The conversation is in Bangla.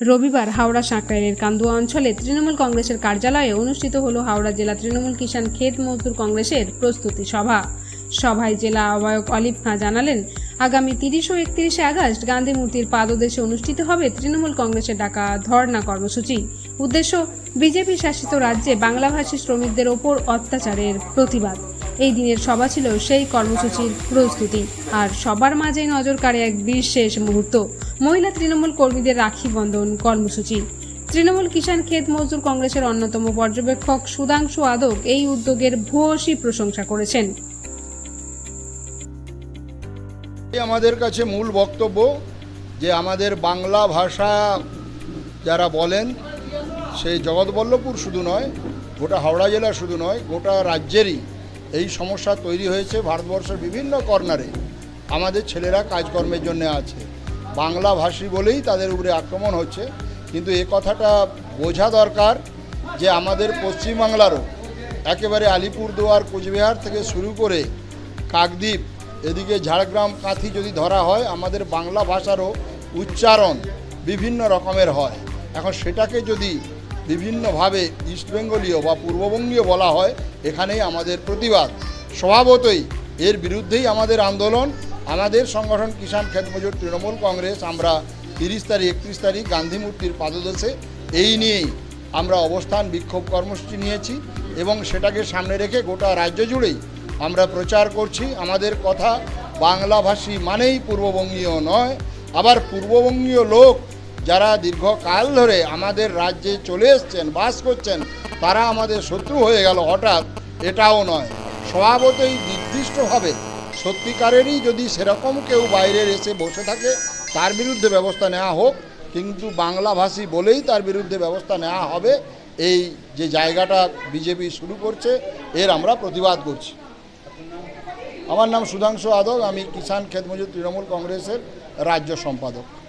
রবিবার হাওড়া সাঁকরাইলের কান্দুয়া অঞ্চলে তৃণমূল কংগ্রেসের কার্যালয়ে অনুষ্ঠিত হল হাওড়া জেলা তৃণমূল কিষাণ ক্ষেত মজদুর কংগ্রেসের প্রস্তুতি সভা। সভায় জেলা আহ্বায়ক অলিভ খাঁ জানালেন, আগামী তিরিশ ও একত্রিশে আগস্ট গান্ধী মূর্তির পাদদেশে অনুষ্ঠিত হবে তৃণমূল কংগ্রেসের ডাকা ধর্ণা কর্মসূচি। উদ্দেশ্য, বিজেপি শাসিত রাজ্যে বাংলাভাষী শ্রমিকদের ওপর অত্যাচারের প্রতিবাদ। এই দিনের সভা ছিল সেই কর্মসূচির প্রস্তুতি। আর সবার মাঝে নজর কাড়ে এক বিশেষ মুহূর্ত, মহিলা তৃণমূল কর্মীদের রাখি বন্ধন কর্মসূচি। তৃণমূল কিষাণ ক্ষেত মজদুর কংগ্রেসের অন্যতম পর্যবেক্ষক সুধাংশু আদক এই উদ্যোগের ভূয়সী প্রশংসা করেছেন। আমাদের কাছে মূল বক্তব্য যে আমাদের বাংলা ভাষা যারা বলেন, সেই জগৎবল্লভপুর শুধু নয়, গোটা হাওড়া জেলা শুধু নয়, গোটা রাজ্যেরই এই সমস্যা তৈরি হয়েছে ভারতবর্ষের বিভিন্ন কর্নারে। আমাদের ছেলেরা কাজকর্মের জন্য আছে। বাংলা ভাষী বলেই তাদের উপরে আক্রমণ হচ্ছে। কিন্তু এ কথাটা বোঝা দরকার যে আমাদের পশ্চিমবাংলারও একেবারে আলিপুরদুয়ার, কোচবিহার থেকে শুরু করে কাকদ্বীপ, এদিকে ঝাড়গ্রাম, কাঁথি যদি ধরা হয়, আমাদের বাংলা ভাষারও উচ্চারণ বিভিন্ন রকমের হয়। এখন সেটাকে যদি বিভিন্নভাবে ইস্টবেঙ্গলীয় বা পূর্ববঙ্গীয় বলা হয়, এখানেই আমাদের প্রতিবাদ। স্বভাবতই এর বিরুদ্ধেই আমাদের আন্দোলন। আমাদের সংগঠন কিষাণ ক্ষেত মজুর তৃণমূল কংগ্রেস, আমরা তিরিশ তারিখ, একত্রিশ তারিখ গান্ধী মূর্তির পাদদেশে, এই নিয়েই আমরা অবস্থান বিক্ষোভ কর্মসূচি নিয়েছি এবং সেটাকে সামনে রেখে গোটা রাজ্য জুড়েই আমরা প্রচার করছি। আমাদের কথা বাংলাভাষী মানেই পূর্ববঙ্গীয় নয়, আবার পূর্ববঙ্গীয় লোক যারা দীর্ঘকাল ধরে আমাদের রাজ্যে চলে এসছেন, বাস করছেন, তারা আমাদের শত্রু হয়ে গেল হঠাৎ। এটাও নয়। স্বভাবতই নির্দিষ্টভাবে সত্যিকারেরই যদি সেরকম কেউ বাইরের এসে বসে থাকে, তার বিরুদ্ধে ব্যবস্থা নেওয়া হোক। কিন্তু বাংলাভাষী বলেই তার বিরুদ্ধে ব্যবস্থা নেওয়া হবে। এই যে জায়গাটা বিজেপি শুরু করছে, এর আমরা প্রতিবাদ করছি। আমার নাম সুধাংশু আদক, আমি কিষাণ ক্ষেত মজুর তৃণমূল কংগ্রেসের রাজ্য সম্পাদক।